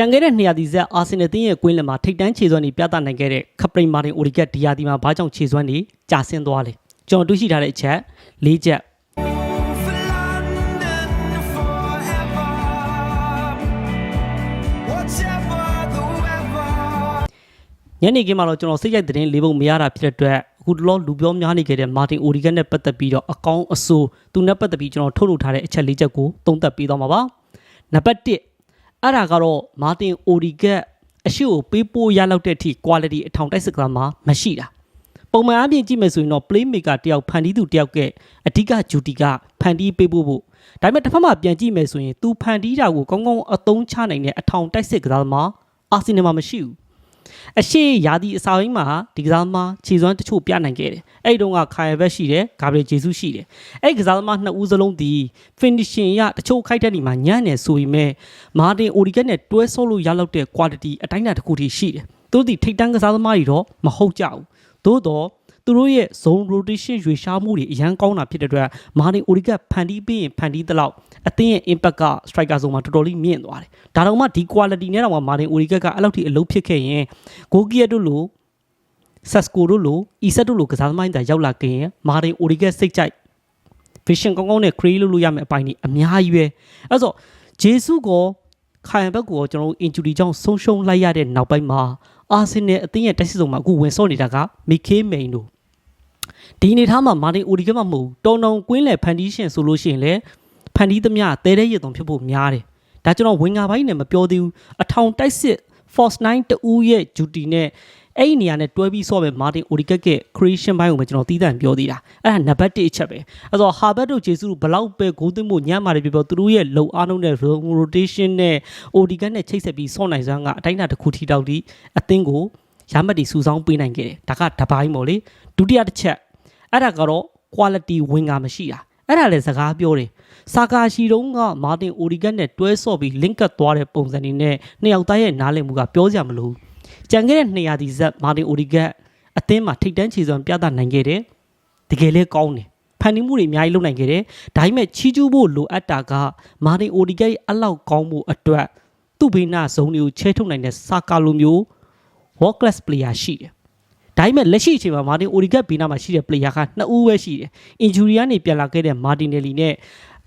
ကြံခဲ့တဲ့200ဒီဇက်အာဆင်နယ်တင်းရဲ့ကွင်းလင်မှာထိတ်တန်းခြေစွမ်းနေပြသနိုင်ခဲ့တဲ့ခပရိန်မာတင်အိုရီကက်ဒီယာဒီမှာဘာကြောင့်ခြေစွမ်းနေကြာဆင်းသွားလဲကျွန်တော်တွေ့ရှိထားတဲ့အချက်၄ချက် for London forever. Whatever the weather. ညနေခင်းမှာတော့ကျွန်တော်စိတ်ရိုက်သတင်းလေးပုံမရတာဖြစ်တဲ့အတွက်အခုတလောလူပြောများနေခဲ့တဲ့မာတင်အိုရီကက်နဲ့ပတ်သက်ပြီးတော့အကောင်းအဆိုးသူနဲ့ပတ်သက်ပြီးကျွန်တော်ထုတ်လုပ်ထားတဲ့အချက်၄ချက်ကိုသုံးသပ်ပေးသွားမှာပါနံပါတ်1 အဲ့ဒါကတော့မာတင်အိုရီကက်အရှိကိုပေးပို့ရလောက်တဲ့အထိ quality အထောင်တိုက်စကလာမှာမရှိတာပုံမှန်အပြင်ကြည့်မယ်ဆိုရင်တော့ playmaker တယောက်ဖန်တီးသူတယောက်ကအဓိက duty ကဖန်တီးပေးဖို့ဖို့ဒါပေမဲ့တစ်ဖက်မှာပြန်ကြည့်မယ်ဆိုရင် तू ဖန်တီးတာကိုကောင်းကောင်းအသုံးချနိုင်တဲ့အထောင်တိုက်စစ်ကစားသမားအာဆင်နယ်မှာမရှိဘူး အရှိရာသီအစာရင်းမှာဒီကစားသမားခြေစွမ်းတချို့ပြနိုင်ခဲ့တယ်အဲ့ဒီတော့ကခိုင်ဘက်ရှိတယ်ဂါဘရီဂျေဆုရှိတယ်အဲ့ဒီကစားသမားနှစ်ဦးစလုံးဒီ finishing ရတချို့ခိုက်တဲ့နေမှာညံ့နေဆိုပေမဲ့မာတင်အိုဒီကက်နဲ့တွဲဆော့လို့ရလောက်တဲ့ quality အတိုင်းအတာတစ်ခုထိရှိတယ်သူတို့ဒီထိတ်တန်းကစားသမားတွေတော့မဟုတ်ကြဘူးသို့တော့ သူတို့ရဲ့ zone rotation ရွေရှားမှုတွေအရန်ကောင်းတာဖြစ်တဲ့အတွက်မာတင်အိုရီကဖန်တီးပြီးရင်ဖန်တီးသလောက်အသင်းရဲ့ impact က striker zone မှာတော်တော်လေးမြင့်သွားတယ်။ဒါတော့မှဒီ quality နဲ့တော့မှမာတင်အိုရီကကအဲ့လောက်ထိအလုပ်ဖြစ်ခဲ့ရင်ဂိုကီယက်တို့လိုဆက်စကိုတို့လိုအီဆက်တို့လိုကစားသမားတွေရောက်လာခင်မာတင်အိုရီကစိတ်ကြိုက် vision ကောင်းကောင်းနဲ့ create လုပ်လို့ရမယ့်အပိုင်းတွေအများကြီးပဲ။အဲ့တော့ဂျေဆုကောခိုင်ဘက်ကိုကျွန်တော်တို့ injury ကြောင့်ဆုံးရှုံးလိုက်ရတဲ့နောက်ပိုင်းမှာအာဆင်နယ်အသင်းရဲ့တိုက်စစ်ဆုံးမှာအခုဝင်ဆော့နေတာကမီခေးမိန်တို့ ဒီအနေထားမှာမာတင်အိုဒီကမှမဟုတ်ဘူးတုံတုံကွင်းလေဖန်တီးရှင်ဆိုလို့ရှိရင်လေဖန်တီးသမျှတဲတဲ့ရည်သွန်ဖြစ်ဖို့များတယ်ဒါကျွန်တော်ဝင်ငါပိုင်းနဲ့မပြောသေးဘူးအထောင်တိုက်စစ် Force 9တူရဲ့ duty နဲ့အဲ့ဒီနေရာနဲ့တွဲပြီးဆော့ပဲမာတင်အိုဒီကက်က creation ဘိုင်းကိုပဲကျွန်တော်တီးတန့်ပြောသေးတာအဲ့ဒါနံပါတ်1အချက်ပဲအဲ့တော့ Harvard တို့ဂျေဆုတို့ဘလောက်ပဲဂိုးသွင်းဖို့ညံ့ပါတယ်ပြပြောသူတို့ရဲ့လုံအားလုံးနဲ့ rotation နဲ့ OD ကက်နဲ့ချိတ်ဆက်ပြီးဆော့နိုင်စွမ်းကအတိုင်းအတာတစ်ခုထိတောက်ဒီအသင်းကိုရမတ်တီစုဆောင်းပေးနိုင်ခဲ့တယ်ဒါကတပိုင်းပေါ့လေဒုတိယတစ်ချက် အဲ့ဒါကတော့ quality ဝင်ကမရှိတာအဲ့ဒါလည်းစကားပြောတယ်စာကာရှိတုံးကမာတင်အိုဒီဂတ်နဲ့တွဲဆော့ပြီး link ကပ်သွားတဲ့ပုံစံတွေနဲ့နှစ်ယောက်သားရဲ့နားလည်မှုကပြောစရာမလိုဘူးကြံခဲ့တဲ့200ဒီဇက်မာတင်အိုဒီဂတ်အသင်းမှာထိတ်တန်းခြေစွမ်းပြသနိုင်ခဲ့တယ်တကယ်လည်းကောင်းတယ်ဖန်တီးမှုတွေအများကြီးလုပ်နိုင်ခဲ့တယ်ဒါပေမဲ့ချီးကျူးဖို့လိုအပ်တာကမာတင်အိုဒီဂတ်ရဲ့အလောက်ကောင်းမှုအတွက်သူ့ဘေးနာဇုံတွေကိုချဲထုတ်နိုင်တဲ့စာကာလိုမျိုး world class player ရှိတယ် ဒါပေမဲ့လက်ရှိအချိန်မှာမာတင်အိုရီဂက်ဘေးနားမှာရှိတဲ့ player ကနှစ်ဦးပဲရှိတယ်။ injury ကနေပြန်လာခဲ့တဲ့မာတင်နယ်လီနဲ့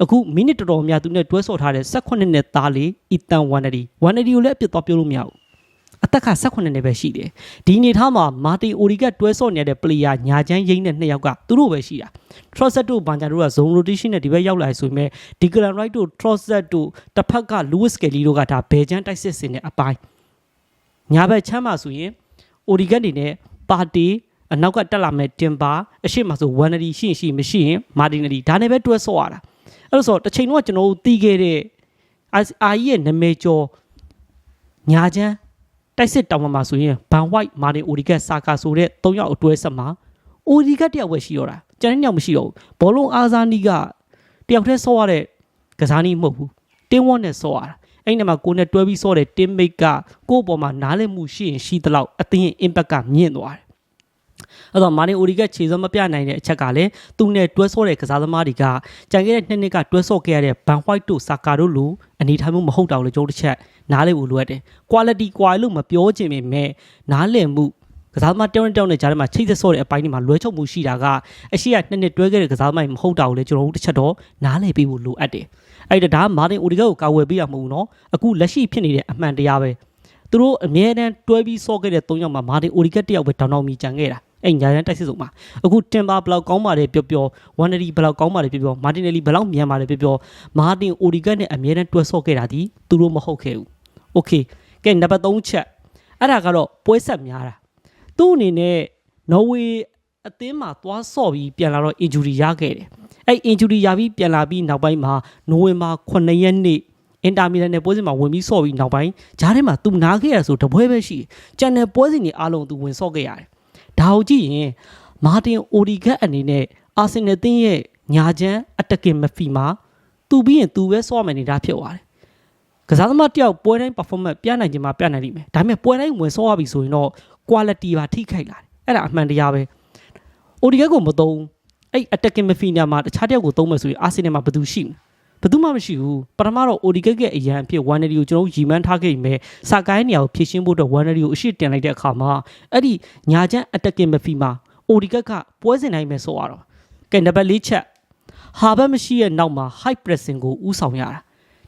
အခုမိနစ်တော်တော်များသူနဲ့တွဲဆော့ထားတဲ့18နှစ်သားလေးအီတန်ဝမ်နဒီဝမ်နဒီကိုလည်းအပြစ်တော့ပြောလို့မရဘူး။အသက်က18နှစ်ပဲရှိတယ်။ဒီအနေထားမှာမာတင်အိုရီဂက်တွဲဆော့နေတဲ့ player ညာချမ်းရိမ့်တဲ့နှစ်ယောက်ကသူတို့ပဲရှိတာ။ Trosset တို့ဘန်ဂျာတို့က zone rotation နဲ့ဒီဘက်ရောက်လာဆိုပေမဲ့ Declan Wright တို့ Trosset တို့တစ်ဖက်က Lewis Kelly တို့ကဒါဘယ်ချမ်းတိုက်စစ်စင်တဲ့အပိုင်းညာဘက်ချမ်းမှာဆိုရင်အိုဒီဂက်နေနဲ့ ပါတီအနောက်ကတက်လာမဲ့တင်ပါအရှိမဆိုဝမ်နဒီရှိရင်ရှိမရှိရင်မာတင်နဒီဒါနဲ့ပဲတွဲဆော့ရတာအဲ့လိုဆိုတစ်ချိန်တော့ကျွန်တော်တို့တီးခဲ့တဲ့အာအာကြီးရဲ့နာမည်ကျော်ညာချမ်းတိုက်စစ်တောင်မှာဆိုရင်ဘန်ဝိုက်မာတင်အိုဒီဂက်စာကာဆိုတဲ့၃ယောက်အတွဲဆက်မှာအိုဒီဂက်တယောက်ပဲရှိတော့တာကျန်တဲ့ညောင်မရှိတော့ဘူးဘောလုံးအားစားနီးကတယောက်တည်းဆော့ရတဲ့ကစားနည်းမဟုတ်ဘူးတင်းဝတ်နဲ့ဆော့ရတာ အဲ့ဒီမှာကိုယ်နဲ့တွဲပြီးဆော့တဲ့ team mate ကကိုယ့်အပေါ်မှာနားလည်မှုရှိရင်ရှိသလောက်အသင်းရဲ့ impact ကမြင့်သွားတယ်အဲ့တော့မာနီအိုဒီကခြေစွမ်းမပြနိုင်တဲ့အချက်ကလည်းသူနဲ့တွဲဆော့တဲ့ကစားသမားတွေကကြံခဲ့တဲ့နှစ်နှစ်ကတွဲဆော့ခဲ့ရတဲ့ဘန်ဟွိုက်တို့ဆာကာတို့လိုအနေထားမျိုးမဟုတ်တော့လို့ကျွန်တော်တစ်ချက်နားလည်ဖို့လိုအပ်တယ် quality ကွာလို့မပြောချင်ပေမဲ့နားလည်မှု ကစားသမားတောင်းတောင်းနဲ့ကြားထဲမှာချိတ်သက်ဆော့တဲ့အပိုင်းတွေမှာလွဲချုပ်မှုရှိတာကအရှိကနှစ်နှစ်တွဲခဲ့တဲ့ကစားသမားမဟုတ်တာကိုလည်းကျွန်တော်တို့တစ်ချက်တော့နားလည်ပေးဖို့လိုအပ်တယ်။အဲ့ဒါဒါမာတင်အိုဒီဂတ်ကိုကာဝယ်ပေးရမှာမဟုတ်ဘူးနော်။အခုလက်ရှိဖြစ်နေတဲ့အမှန်တရားပဲ။သူတို့အမြဲတမ်းတွဲပြီးဆော့ခဲ့တဲ့၃ယောက်မှာမာတင်အိုဒီဂတ်တယောက်ပဲဒေါင်းအောင်မြည်ကြံခဲ့တာ။အဲ့ညာရန်တိုက်စစ်စုံမှာအခုတင်ပါဘလောက်ကောင်းပါတယ်ပြောပြောဝမ်နရီဘလောက်ကောင်းပါတယ်ပြောပြောမာတင်နယ်လီဘလောက်မြန်ပါတယ်ပြောပြောမာတင်အိုဒီဂတ်နဲ့အမြဲတမ်းတွဲဆော့ခဲ့တာဒီသူတို့မဟုတ်ခဲ့ဘူး။ Okay ကဲနံပါတ်3ချက်အဲ့ဒါကတော့ပွဲဆက်များတာ သူ့အနေနဲ့နော်ဝေအသင်းမှာသွားဆော့ပြီးပြန်လာတော့ injury ရခဲ့တယ်အဲ့ injury ရပြီးပြန်လာပြီးနောက်ပိုင်းမှာနိုဝင်ဘာ9ရက်နေ့အင်တာမီလန်နဲ့ပွဲစဉ်မှာဝင်ပြီးဆော့ပြီးနောက်ပိုင်းဂျားထဲမှာသူနားခဲ့ရဆိုတပွဲပဲရှိတယ်။ကျန်တဲ့ပွဲစဉ်တွေအားလုံးသူဝင်ဆော့ခဲ့ရတယ်။ဒါကိုကြည့်ရင်မာတင်အိုဒီဂက်အနေနဲ့အာဆင်နယ်တင်းရဲ့ညာချမ်းအတက်ကင်မဖီမှာသူပြီးရင်သူပဲဆော့မယ်နေတာဖြစ်သွားတယ်။ကစားသမားတယောက်ပွဲတိုင်း performance ပြနိုင်ခြင်းမှာပြနိုင်လိမ့်မယ်။ဒါပေမဲ့ပွဲတိုင်းဝင်ဆော့ရပြီဆိုရင်တော့ quality ပါထိခိုက်လာတယ်။အဲ့ဒါအမှန်တရားပဲ။ ODG ကိုမသုံးအဲ့ attacking midfielder မှာတခြားတစ်ယောက်ကိုသုံးမယ်ဆိုရင်အာဆင်နယ်မှာဘယ်သူရှိမလဲဘယ်သူမှမရှိဘူးပထမတော့ Odegaard ရဲ့အရန်အဖြစ် Waneri ကိုကျွန်တော်တို့ရီမန်းထားခဲ့ပြီးမြဲစာကိုင်းနေရာကိုဖြည့်ရှင်းဖို့အတွက် Waneri ကိုအရှိတင်လိုက်တဲ့အခါမှာအဲ့ဒီညာချမ်း attacking midfield မှာ Odegaard ကပွဲစဉ်နိုင်မယ်ဆိုတော့ကဲနံပါတ်၄ချက်ဟာဘတ်မရှိရဲ့နောက်မှာ high pressing ကိုဥဆောင်ရတာ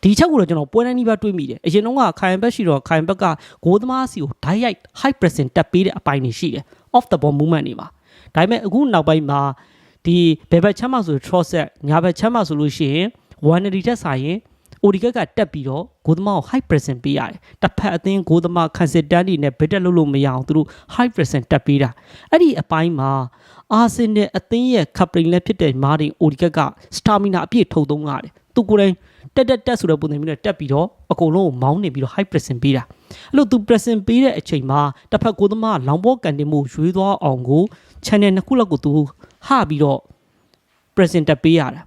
ဒီချက်ကိုတော့ကျွန်တော်ပွဲတိုင်းနီးပါးတွေးမိတယ်အရင်တော့ကခိုင်ဘက်ရှိတော့ခိုင်ဘက်ကဂိုးသမားစီကို direct high pressing တက်ပေးတဲ့အပိုင်းတွေရှိတယ် off the ball movement တွေမှာဒါပေမဲ့အခုနောက်ပိုင်းမှာဒီဘယ်ဘက်ချမ်းမဆို trosset ညာဘက်ချမ်းမဆိုလို့ရှိရင် Waneri တက်ဆိုင်ရင် Odegaard ကတက်ပြီးတော့ဂိုးသမားကို high pressing ပေးရတယ်တစ်ဖက်အသင်းဂိုးသမား consistent တွေနဲ့ better လုပ်လို့မရအောင်သူတို့ high pressing တက်ပေးတာအဲ့ဒီအပိုင်းမှာအာဆင်နယ်အသင်းရဲ့ captain လည်းဖြစ်တဲ့မာတင် Odegaard က stamina အပြည့်ထုတ်သုံးရတယ် သူကိုယ်တိုင်တက်တက်တက်ဆိုတဲ့ပုံစံမျိုးနဲ့တက်ပြီးတော့အကုန်လုံးကိုမောင်းနေပြီးတော့ high pressing ပေးတာအဲ့လိုသူ pressing ပေးတဲ့အချိန်မှာတစ်ဖက်ကိုယ်သမားလောင်ဘောကန်တင်မှုရွေးသွားအောင်ကို channel နှစ်ခုလောက်ကိုသူဟပြီးတော့ pressing တက်ပေးရတာ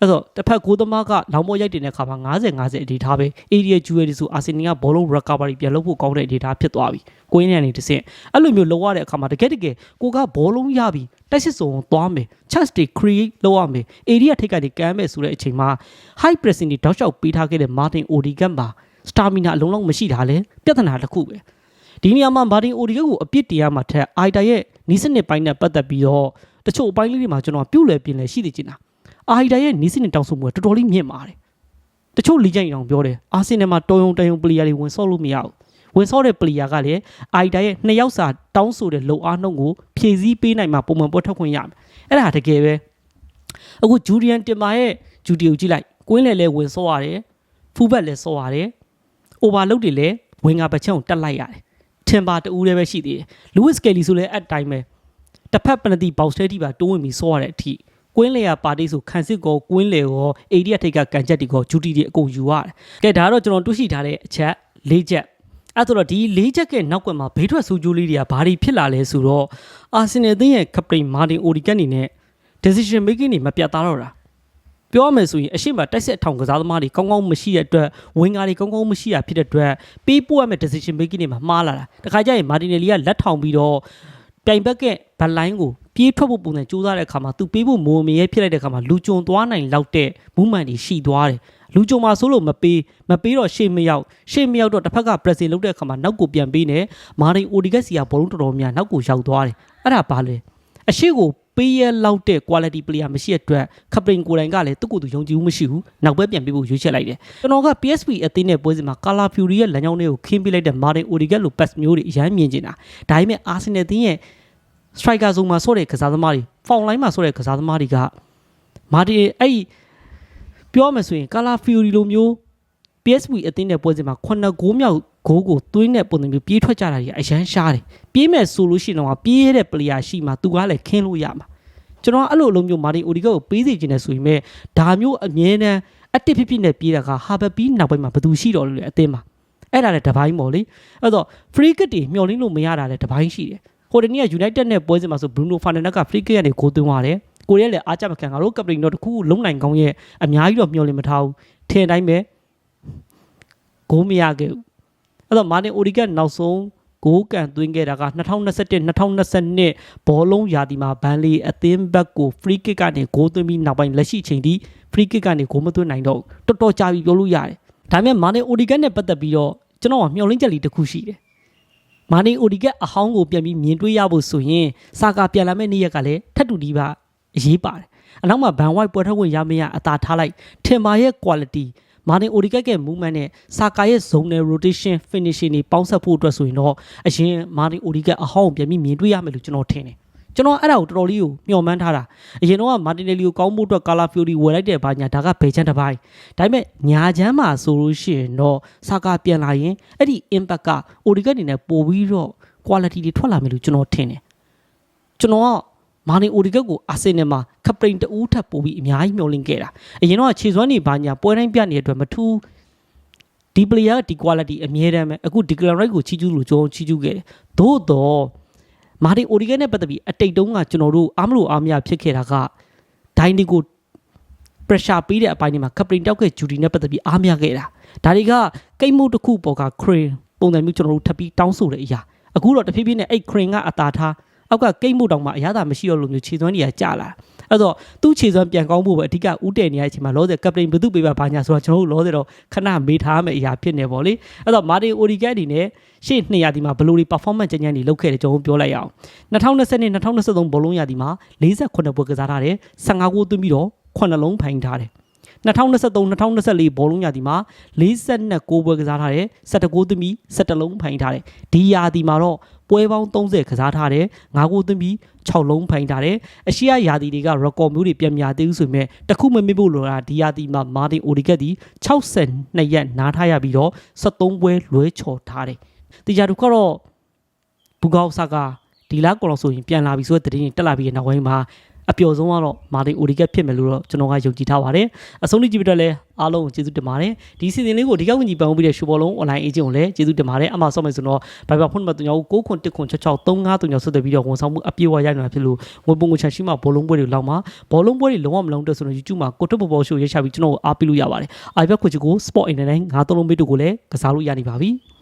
အဲ့တော့တစ်ဖက်ကိုသမားကလောင်မောရိုက်တင်တဲ့အခါမှာ90 50အနေထားပဲ area jewelry ဆိုအာဆင်နီကဘောလုံး recovery ပြန်လုပ်ဖို့ကောင်းတဲ့အနေထားဖြစ်သွားပြီကိုင်းနေနေတစ်ဆင့်အဲ့လိုမျိုးလုပ်ရတဲ့အခါမှာတကယ်တကယ်ကိုကဘောလုံးရပြီတိုက်စစ်စုံသွားမယ် chance တွေ create လုပ်ရမယ် area ထိပ်ကနေကမ်းမယ်ဆိုတဲ့အချိန်မှာ high pressing တွေတောက်လျှောက်ပေးထားခဲ့တဲ့ Martin Odegaard မှာ stamina အလုံးလုံးမရှိတာလေပြဿနာတစ်ခုပဲဒီနေရာမှာ Martin Odegaard ကိုအပြစ်တင်ရမှာထက် Aida ရဲ့နီးစနစ်ပိုင်းနဲ့ပတ်သက်ပြီးတော့တချို့အပိုင်းလေးတွေမှာကျွန်တော်ပြုတ်လဲပြင်လဲရှိနေချင်တာ အာဟီဒါရဲ့နီးစနစ်တောင်းဆိုမှုကတော်တော်လေးမြင့်ပါတယ်။တချို့လီဂျန်အောင်ပြောတယ်။အာဆင်နယ်မှာတော်ယုံတယုံပလီယာတွေဝင်ဆော့လို့မရဘူး။ဝင်ဆော့တဲ့ပလီယာကလည်းအာဟီဒါရဲ့နှစ်ယောက်စာတောင်းဆိုတဲ့လုံအားနှုံကိုဖြည့်ဆည်းပေးနိုင်မှပုံမှန်ပေါ်ထွက်ခွင့်ရမယ်။အဲ့ဒါတကယ်ပဲ။အခုဂျူဒီယန်တင်မာရဲ့ဂျူဒီကိုကြည့်လိုက်။ကွင်းလေလဲဝင်ဆော့ရတယ်။ဖူးဘက်လဲဆော့ရတယ်။အိုဗာလုတ်တွေလည်းဝင်ငါပချံကိုတက်လိုက်ရတယ်။ထင်ပါတူးလည်းပဲရှိသေးတယ်။လူးဝစ်ကယ်လီဆိုလည်းအတိုင်းပဲ။တစ်ဖက်ပနတီဘောက်စတဲတီပါတိုးဝင်ပြီးဆော့ရတဲ့အထိ ကွင်းလေရပါတီဆိုခန်းစစ်ကောကွင်းလေရောအေဒီယထိတ်ကကန်ချက်တီကောဂျူတီတွေအကုန်ယူရတယ်။ကဲဒါကတော့ကျွန်တော်တွေ့ရှိထားတဲ့အချက်၄ချက်။အဲ့ဆိုတော့ဒီ၄ချက်ကနောက်ကွယ်မှာဘေးထွက်ဆူဂျိုးလေးတွေကဘာတွေဖြစ်လာလဲဆိုတော့အာဆင်နယ်အသင်းရဲ့ကပတိန်မာတင်အိုဒီကန်နေနဲ့ decision making တွေမပြတ်သားတော့တာ။ပြောရမယ်ဆိုရင်အရှိမတိုက်ဆက်အထောင်ကစားသမားတွေကောင်းကောင်းမရှိတဲ့အတွက်ဝင်ကားတွေကောင်းကောင်းမရှိတာဖြစ်တဲ့အတွက်ပေးပို့ရမယ့် decision making တွေမှာမှားလာတာ။တခါကျရင်မာတင်နယ်လီကလက်ထောင်ပြီးတော့ပြိုင်ဘက်ကဘက်လိုင်းကို ပြေးထွက်ဖို့ပုံစံစူးစမ်းတဲ့အခါမှာသူပေးဖို့မိုးမရဲဖြစ်လိုက်တဲ့အခါမှာလူကြုံသွားနိုင်လောက်တဲ့ movement တွေရှိသွားတယ်လူကြုံမှာဆိုလို့မပေးမပေးတော့ရှေ့မရောက်ရှေ့မရောက်တော့တစ်ဖက်က pressing လုပ်တဲ့အခါမှာနောက်ကိုပြန်ပေးနေမာရင်အိုဒီဂက်စီကဘောလုံးတော်တော်များနောက်ကိုရောက်သွားတယ်အဲ့ဒါဘာလဲအရှိကိုပေးရလောက်တဲ့ quality player မရှိတဲ့အတွက်ခပရင်ကိုယ်တိုင်ကလည်းသူ့ကိုယ်သူယုံကြည်မှုမရှိဘူးနောက်ပဲပြန်ပေးဖို့ရွေးချယ်လိုက်တယ်ကျွန်တော်က PSP အသင်းနဲ့ပွဲစဉ်မှာ Color Fury ရဲ့လမ်းကြောင်းလေးကိုခင်းပေးလိုက်တဲ့ Martin Odegaard လို pass မျိုးတွေအရင်မြင်ကျင်တာဒါပေမဲ့ Arsenal အသင်းရဲ့ striker ဇုံမှာဆော့တဲ့ကစားသမားတွေ foul line မှာဆော့တဲ့ကစားသမားတွေကမာတီအဲ့ဒီပြောမယ်ဆိုရင် Color Fury လိုမျိုး PSV အသင်းနဲ့ပွဲစဉ်မှာ9ဂိုးမြောက်ဂိုးကိုသွင်းတဲ့ပုံစံမျိုးပြေးထွက်ကြတာကြီးအရန်ရှားတယ်ပြေးမဲ့ဆိုလို့ရှိရင်တော့ပြေးရတဲ့ player ရှိမှသူကလည်းခင်းလို့ရမှာကျွန်တော်အဲ့လိုအလုံးမျိုးမာတီအိုဒီဂတ်ကိုပေးစီခြင်းနဲ့ဆိုရင်မဲ့ဒါမျိုးအမြဲတမ်းအတစ်ဖြစ်ဖြစ်နဲ့ပြေးတာကဟာဘပီးနောက်ပိုင်းမှာဘယ်သူရှိတော့လို့လဲအသင်းမှာအဲ့ဒါလည်းတစ်ပိုင်းပေါ့လေအဲ့တော့ free kick တွေမျှော်လင့်လို့မရတာလည်းတစ်ပိုင်းရှိတယ် ဟိုတနေ့က United နဲ့ပွဲစဉ်မှာဆို Bruno Fernandes က free kick ကနေဂိုးသွင်းသွားတယ်။ကိုရီးယားလည်းအားကြမခံငါတို့ကပတိန်တော့တခုလုံးနိုင်ကောင်းရဲ့အများကြီးတော့မျှော်လင့်မထားဘူး။ထင်တိုင်းပဲဂိုးမရခဲ့ဘူး။အဲ့တော့မာတင်အိုဒီဂတ်နောက်ဆုံးဂိုးကန်သွင်းခဲ့တာက2021 2022ဘောလုံးရာသီမှာဘန်လီအသင်းဘက်ကို free kick ကနေဂိုးသွင်းပြီးနောက်ပိုင်းလက်ရှိချိန်ထိ free kick ကနေဂိုးမသွင်းနိုင်တော့ဘူးတော်တော်ကြာပြီပြောလို့ရတယ်။ဒါပေမဲ့မာတင်အိုဒီဂတ်နဲ့ပတ်သက်ပြီးတော့ကျွန်တော်ကမျှော်လင့်ချက်လေးတစ်ခုရှိတယ်။ မာနီအိုဒီကက်အဟောင်းကိုပြန်ပြီးမြင်တွေ့ရဖို့ဆိုရင်စာကာပြန်လာမယ့်နေ့ရက်ကလည်းထပ်တူဒီပါအရေးပါတယ်အနောက်မှာဘန်ဝိုက်ပွဲထုတ်ဝင်ရမရအသာထားလိုက်ထင်ပါရဲ့ quality မာနီအိုဒီကက်ကရဲ့ movement နဲ့စာကာရဲ့ zonal rotation finishing တွေပေါင်းစပ်ဖို့အတွက်ဆိုရင်တော့အရင်မာနီအိုဒီကက်အဟောင်းကိုပြန်ပြီးမြင်တွေ့ရမယ်လို့ကျွန်တော်ထင်တယ် ကျွန်တော်အဲ့ဒါကိုတော်တော်လေးကိုမျှော်မှန်းထားတာအရင်တော့မာတင်နယ်လီကိုကောင်းဖို့အတွက်ကာလာဖီယိုရီဝယ်လိုက်တဲ့ဘာညာဒါကဘယ်ချမ်းတစ်ပိုင်းဒါပေမဲ့ညာချမ်းမှာဆိုလို့ရှိရင်တော့စာကာပြန်လာရင်အဲ့ဒီ impact ကအိုဒီကက်အနေနဲ့ပို့ပြီးတော့ quality တွေထွက်လာမယ်လို့ကျွန်တော်ထင်တယ်ကျွန်တော်ကမာနီအိုဒီကက်ကိုအာဆင်နယ်မှာခပရိန်တူးထပ်ပို့ပြီးအများကြီးမျှော်လင့်ခဲ့တာအရင်တော့ခြေစွမ်းတွေဘာညာပွဲတိုင်းပြနေတဲ့အတွက်မထူးဒီ player ကဒီ quality အမြဲတမ်းပဲအခု declare right ကိုချီးကျူးလို့ကျွန်တော်ချီးကျူးခဲ့တယ်သို့တော့ မာတင်အိုဒီဂက်နဲ့ပတ်သက်ပြီးအတိတ်တုန်းကကျွန်တော်တို့အားမလို့အားမရဖြစ်ခဲ့တာကဒိုင်းဒီကို pressure ပေးတဲ့အပိုင်းတွေမှာကပရင်တောက်ခဲ့ဂျူဒီနဲ့ပတ်သက်ပြီးအားမရခဲ့တာဒါတွေကကိတ်မှုတစ်ခုပေါ်က crane ပုံစံမျိုးကျွန်တော်တို့ထပ်ပြီးတောင်းဆိုတဲ့အရာအခုတော့တဖြည်းဖြည်းနဲ့အဲ့ crane ကအသာထား အောက်ကကိတ်မှုတောင်မှအရသာမရှိတော့လို့မျိုးခြေသွမ်းတွေကကြာလာအဲ့တော့သူ့ခြေစွမ်းပြန်ကောင်းဖို့ပဲအဓိကဥတည်နေရတဲ့အချိန်မှာလောဆယ်ကပတိန်ဘယ်သူပေးပါဘာညာဆိုတော့ကျွန်တော်တို့လောဆယ်တော့ခဏမေးထားရမယ့်အရာဖြစ်နေပေါ့လေအဲ့တော့မာတင်အိုဒီကက်ဒီနဲ့ရှေ့200ရာသီမှာဘယ်လိုတွေ performance ကျန်ကျန်တွေလုပ်ခဲ့တယ်ကျွန်တော်တို့ပြောလိုက်ရအောင်2020နဲ့2023ဘောလုံးရာသီမှာ48ပွဲကစားထားတယ်15ဂိုးသွင်းပြီးတော့9လုံးဖိုင်ထားတယ်2023 2024ဘောလုံးရာသီမှာ42ပွဲကစားထားတယ်17ဂိုးသွင်းပြီး17လုံးဖိုင်ထားတယ်ဒီရာသီမှာတော့ ပွဲပေါင်း30ကစားထားတယ်9ဂိုးသွင်းပြီး6လုံးဖိုင်ထားတယ်အရှိယရာသီတွေက record မျိုးတွေပြန်များသေးဘူးဆိုပေမဲ့တစ်ခုမမေ့ဖို့လိုတာဒီရာသီမှာမာတင်အိုဒီကက်ဒီ62ရက်နားထားရပြီးတော့73ပွဲလွဲချော်ထားတယ်တေချာတို့ကတော့ဘူကောက်ဆာကဒီလားကော်လို့ဆိုရင်ပြန်လာပြီဆိုတဲ့သတင်းတွေတက်လာပြီးတဲ့နောက်ပိုင်းမှာ အပျော်ဆုံးကတော့မာတင်အိုဒီကက်ဖြစ်မယ်လို့တော့ကျွန်တော်ကယုံကြည်ထားပါတယ်အဆုံးထိကြည့်ပြတော့လဲအားလုံးကိုကျေးဇူးတင်ပါတယ်ဒီစီစဉ်လေးကိုဒီကောက်ဝင်ကြီးပန်ပြီးတဲ့ရှူဘောလုံး online agent ကိုလည်းကျေးဇူးတင်ပါတယ်အမှဆော့မယ်ဆိုတော့ Viber ဖုန်းနံပါတ်3 9 9ခွန်1ခွန်6 6 3 5 3 6ဆက်သွယ်ပြီးတော့ဝန်ဆောင်မှုအပြည့်အဝရနိုင်မှာဖြစ်လို့ငွေပုံငွေချန်ရှိမှဘောလုံးပွဲတွေလောက်မှာဘောလုံးပွဲတွေလုံးဝမလုံးတဲ့ဆိုတော့ YouTube မှာကိုတုတ်ဘော်ဘော်ရှိုးရေးချပြီးကျွန်တော်ကိုအားပေးလို့ရပါတယ်။ iPad ခွချီကို Sport Internet ငါးသုံးလုံးမိတူကိုလည်းကစားလို့ရနေပါပြီ။